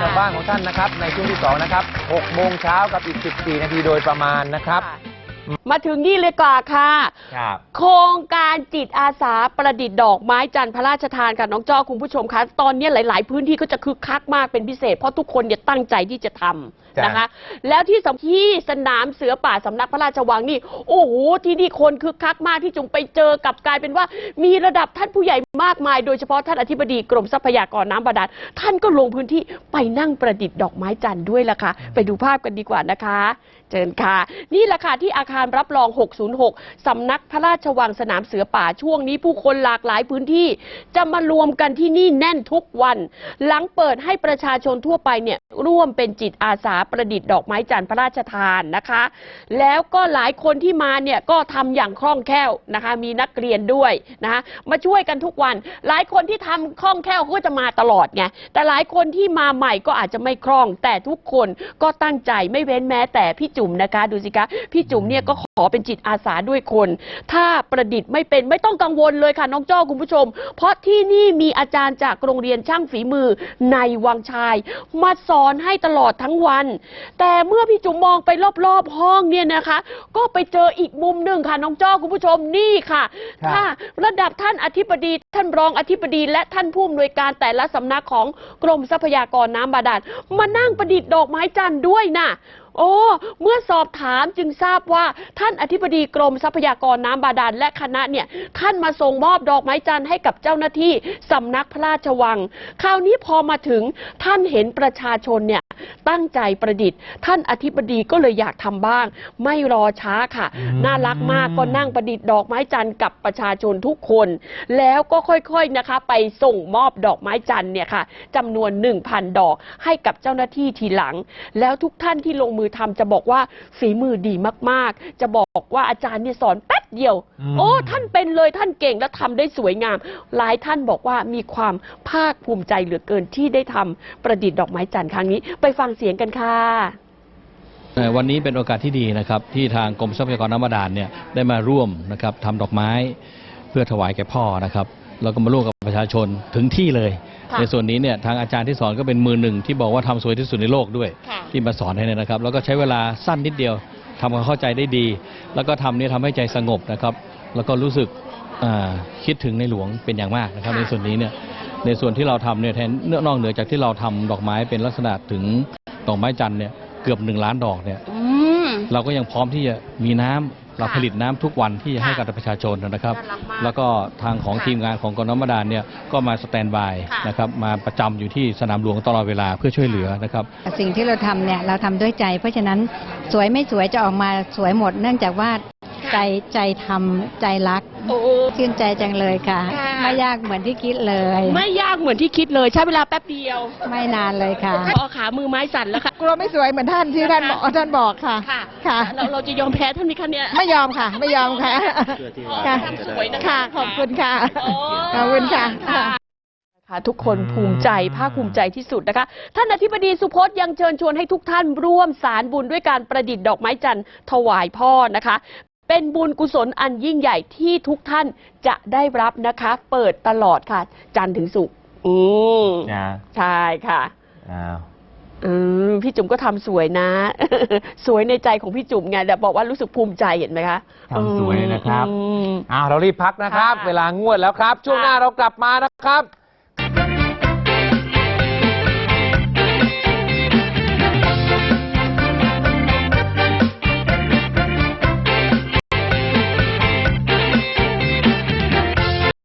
ชาวบ้านของท่านนะครับในช่วงที่สองนะครับ6โมงเช้ากับอีก14นาทีโดยประมาณนะครับ มาถึงนี่เลยกว่าค่ะ ครับ โครงการจิตอาสาประดิษฐ์ดอกไม้จันทร์พระราชทานค่ะน้องจ้อคุณผู้ชมคะตอนนี้หลาย ๆ พื้นที่ก็จะคึกคักมากเป็นพิเศษ เพราะทุกคนเนี่ยตั้งใจที่จะทำจ้ะ นะคะ แล้วที่สำที่สนามเสือป่าสำนักพระราชวังนี่โอ้โหที่นี่คนคึกคักมากที่จุงไปเจอกับกลายเป็นว่า มีระดับท่านผู้ใหญ่มากมาย โดยเฉพาะท่านอธิบดีกรมทรัพยากรน้ำบาดาลท่านก็ลงพื้นที่ไปนั่งประดิษฐ์ดอกไม้จันทร์ด้วยล่ะค่ะ ไปดูภาพกันดีกว่านะคะ เชิญค่ะ นี่แหละค่ะที่อาคารรับรอง 606 สำนักพระราชวังสนามเสือป่าช่วงนี้ผู้คนหลากหลายพื้นที่ จะมารวมกันที่นี่แน่นทุกวัน หลังเปิดให้ประชาชนทั่วไปเนี่ยร่วมเป็นจิตอาสาประดิษฐ์ดอกไม้จันทร์พระราชทานนะคะ แล้วก็หลายคนที่มาเนี่ยก็ทำอย่างคล่องแคล่วนะคะ มีนักเรียนด้วยนะคะมาช่วยกันทุกวัน หลายคนที่ทำคล่องแคล่วก็จะมาตลอดไงแต่หลายคนที่มาใหม่ก็อาจจะไม่คล่อง แต่ทุกคนก็ตั้งใจไม่เว้นแม้แต่พี่จุ๋มนะคะ ดูสิคะพี่จุ๋มเนี่ยก็ขอเป็นจิตอาสาด้วยคน ถ้าประดิษฐ์ไม่เป็นไม่ต้องกังวลเลยค่ะน้องจ้อคุณผู้ชม เพราะที่นี่มีอาจารย์จากโรงเรียนช่างฝีมือในวังชาย มาสอนให้ตลอดทั้งวัน แต่เมื่อพี่จุ๋มมองไปรอบๆห้องเนี่ยนะคะ ก็ไปเจออีกมุมหนึ่งค่ะน้องจ้อคุณผู้ชมนี่ค่ะครับถ้าระดับท่านอธิบดีท่านรองอธิบดีและท่านผู้อำนวยการแต่ละสำนักของกรมทรัพยากรน้ำบาดาลมานั่งประดิษฐ์ดอกไม้จันทร์ด้วยนะ โอ้ เมื่อสอบถามจึงทราบว่าท่านอธิบดีกรมทรัพยากรน้ำบาดาลและคณะเนี่ยท่านมาส่งมอบดอกไม้จันทร์ให้กับเจ้าหน้าที่สำนักพระราชวัง คราวนี้พอมาถึงท่านเห็นประชาชนเนี่ย ตั้งใจประดิษฐ์ ท่านอธิบดีก็เลยอยากทำบ้าง ไม่รอช้าค่ะอืมน่ารักมากก็นั่งประดิษฐ์ดอกไม้จันทร์กับประชาชนทุกคน แล้วก็ค่อยๆนะคะ ไปส่งมอบดอกไม้จันทร์เนี่ยค่ะจำนวน 1,000 ดอกให้กับเจ้าหน้าที่ทีหลัง แล้วทุกท่านที่ลงมือทำจะบอกว่าฝีมือดีมากๆ จะบอกว่าอาจารย์เนี่ยสอนแป๊บ เดียวอืมโอ้ ท่านเป็นเลยท่านเก่งและทำได้สวยงาม หลายท่านบอกว่ามีความภาคภูมิใจเหลือเกินที่ได้ทำประดิษฐ์ดอกไม้จันทร์ครั้งนี้ ไปฟังเสียงกันค่ะเอ่อวันนี้เป็นโอกาสที่ดีนะครับ ที่ทางกรมทรัพยากรน้ำบาดาลเนี่ยได้มาร่วมนะครับทำดอกไม้เพื่อถวายแก่พ่อนะครับแล้วก็มาร่วมกับประชาชนถึงที่เลยค่ะในส่วนนี้เนี่ยทางอาจารย์ที่สอนก็เป็นมือหนึ่งที่บอกว่าทำสวยที่สุดในโลกด้วยค่ะที่มาสอนให้เนี่ยนะครับ แล้วก็ใช้เวลาสั้นนิดเดียว ทำความเข้าใจได้ดี แล้วก็ทำเนี่ยทำให้ใจสงบนะครับ แล้วก็รู้สึกอ่าคิดถึงในหลวงเป็นอย่างมากนะครับค่ะในส่วนนี้เนี่ยในส่วนที่เราทำเนี่ยแทนนอกเหนือจากที่เราทำดอกไม้เป็นลักษณะถึงดอกไม้จันทร์เนี่ยเกือบหนึ่งล้านดอกเนี่ยอืมเราก็ยังพร้อมที่จะมีน้ำ เราค่ะผลิตน้ำทุกวันที่จะค่ะให้กับประชาชนนะครับน่ารักมากแล้วก็ทางของค่ะทีมงานของกรมน้ำบาดาลเนี่ยก็มาสแตนบายค่ะนะครับมาประจำอยู่ที่สนามหลวงตลอดเวลาเพื่อช่วยเหลือนะครับสิ่งที่เราทำเนี่ยเราทำด้วยใจ เพราะฉะนั้นสวยไม่สวยจะออกมาสวยหมดเนื่องจากว่า ใจใจทำใจรักโอ้ ชื่นใจจังเลยค่ะ ค่ะ ไม่ยากเหมือนที่คิดเลย ไม่ยากเหมือนที่คิดเลยใช้เวลาแป๊บเดียวไม่นานเลยค่ะ พอขามือไม้สั่นแล้วค่ะ กลัวไม่สวยเหมือนท่านที่ท่านบอกท่านบอกค่ะ ค่ะ ค่ะ เราเราจะยอมแพ้ท่านไหมคะเนี่ย ไม่ยอมค่ะ ไม่ยอมค่ะค่ะทำสวยนะคะ ค่ะ ขอบคุณค่ะ โอ้ขอบคุณค่ะ ค่ะทุกคนภูมิใจภาคภูมิใจที่สุดนะคะ ท่านอธิบดีสุพจน์ยังเชิญชวนให้ทุกท่านร่วมสารบุญด้วยการประดิษฐ์ดอกไม้จันทร์ถวายพ่อนะคะ เป็นบุญกุศลอันยิ่งใหญ่ที่ทุกท่านจะได้รับนะคะ เปิดตลอดค่ะ จันทร์ถึงศุกร์อืมนะใช่ค่ะ อ้าว อืมพี่จุ๋มก็ทำสวยนะ สวยในใจของพี่จุ๋มไงแต่บอกว่ารู้สึกภูมิใจเห็นไหมคะทำสวยนะครับ อืม อ้าวเรารีบพักนะครับ ค่ะ เวลางวดแล้วครับ ช่วงค่ะหน้าเรากลับมานะครับ